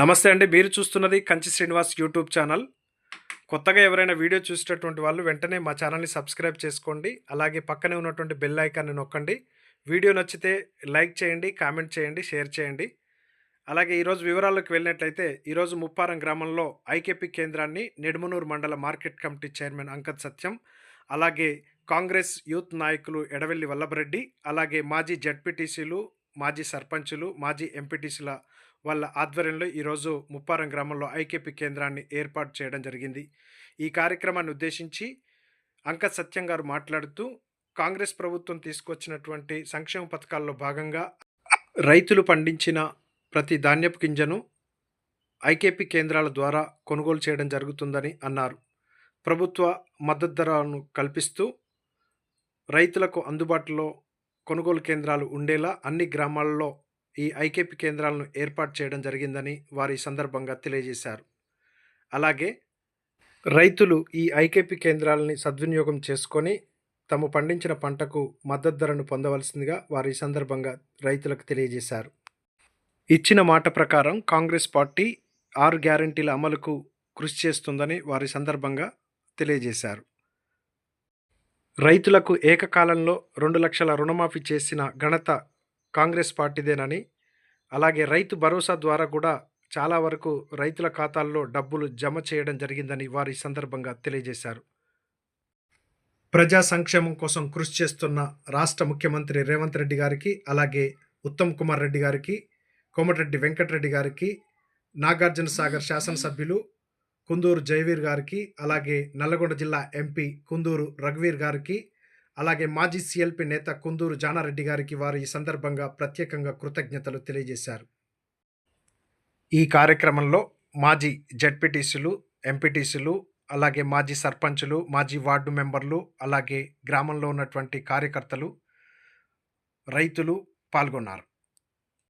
నమస్తే అండి. మీరు చూస్తున్నది కంచి శ్రీనివాస్ యూట్యూబ్ ఛానల్. కొత్తగా ఎవరైనా వీడియో చూసేటటువంటి వాళ్ళు వెంటనే మా ఛానల్ని సబ్స్క్రైబ్ చేసుకోండి. అలాగే పక్కనే ఉన్నటువంటి బెల్ ఐకాన్ని నొక్కండి. వీడియో నచ్చితే లైక్ చేయండి కామెంట్ చేయండి షేర్ చేయండి. అలాగే ఈరోజు వివరాల్లోకి వెళ్ళినట్లయితే ఈరోజు ముప్పారం గ్రామంలో ఐకేపీ కేంద్రాన్ని నెడుమనూరు మండల market committee chairman Ankath Satyam అలాగే కాంగ్రెస్ యూత్ నాయకులు ఎడవెల్లి వల్లభరెడ్డి అలాగే మాజీ జడ్పీటీసీలు మాజీ సర్పంచులు మాజీ ఎంపీటీసీల వాళ్ళ ఆధ్వర్యంలో ఈరోజు ముప్పారం గ్రామంలో ఐకేపీ కేంద్రాన్ని ఏర్పాటు చేయడం జరిగింది. ఈ కార్యక్రమాన్ని ఉద్దేశించి అంకత్ సత్యం గారు మాట్లాడుతూ కాంగ్రెస్ ప్రభుత్వం తీసుకొచ్చినటువంటి సంక్షేమ పథకాల్లో భాగంగా రైతులు పండించిన ప్రతి ధాన్యపు గింజను ఐకేపీ కేంద్రాల ద్వారా కొనుగోలు చేయడం జరుగుతుందని అన్నారు. ప్రభుత్వ మద్దతు ధరను కల్పిస్తూ రైతులకు అందుబాటులో కొనుగోలు కేంద్రాలు ఉండేలా అన్ని గ్రామాల్లో ఈ ఐకేపీ కేంద్రాలను ఏర్పాటు చేయడం జరిగిందని వారి సందర్భంగా తెలియజేశారు. అలాగే రైతులు ఈ ఐకేపీ కేంద్రాలని సద్వినియోగం చేసుకొని తాము పండించిన పంటకు మద్దతు ధరను పొందవలసిందిగా వారి సందర్భంగా రైతులకు తెలియజేశారు. ఇచ్చిన మాట ప్రకారం కాంగ్రెస్ పార్టీ ఆరు గ్యారంటీల అమలుకు కృషి చేస్తుందని వారి సందర్భంగా తెలియజేశారు. రైతులకు ఏకకాలంలో రెండు లక్షల రుణమాఫీ చేసిన ఘనత కాంగ్రెస్ పార్టీదేనని అలాగే రైతు భరోసా ద్వారా కూడా చాలా వరకు రైతుల ఖాతాల్లో డబ్బులు జమ చేయడం జరిగిందని వారి సందర్భంగా తెలియజేశారు. ప్రజా సంక్షేమం కోసం కృషి చేస్తున్న రాష్ట్ర ముఖ్యమంత్రి రేవంత్ రెడ్డి గారికి అలాగే ఉత్తమ్ కుమార్ రెడ్డి గారికి కోమటిరెడ్డి వెంకటరెడ్డి గారికి నాగార్జున సాగర్ శాసనసభ్యులు కుందూరు జయవీర్ గారికి అలాగే నల్లగొండ జిల్లా ఎంపీ కుందూరు రఘువీర్ గారికి అలాగే మాజీ సిఎల్పి నేత కుందూరు జానారెడ్డి గారికి వారు ఈ సందర్భంగా ప్రత్యేకంగా కృతజ్ఞతలు తెలియజేశారు. ఈ కార్యక్రమంలో మాజీ జడ్పీటీసీలు ఎంపీటీసీలు అలాగే మాజీ సర్పంచులు మాజీ వార్డు మెంబర్లు అలాగే గ్రామంలో ఉన్నటువంటి కార్యకర్తలు రైతులు పాల్గొన్నారు.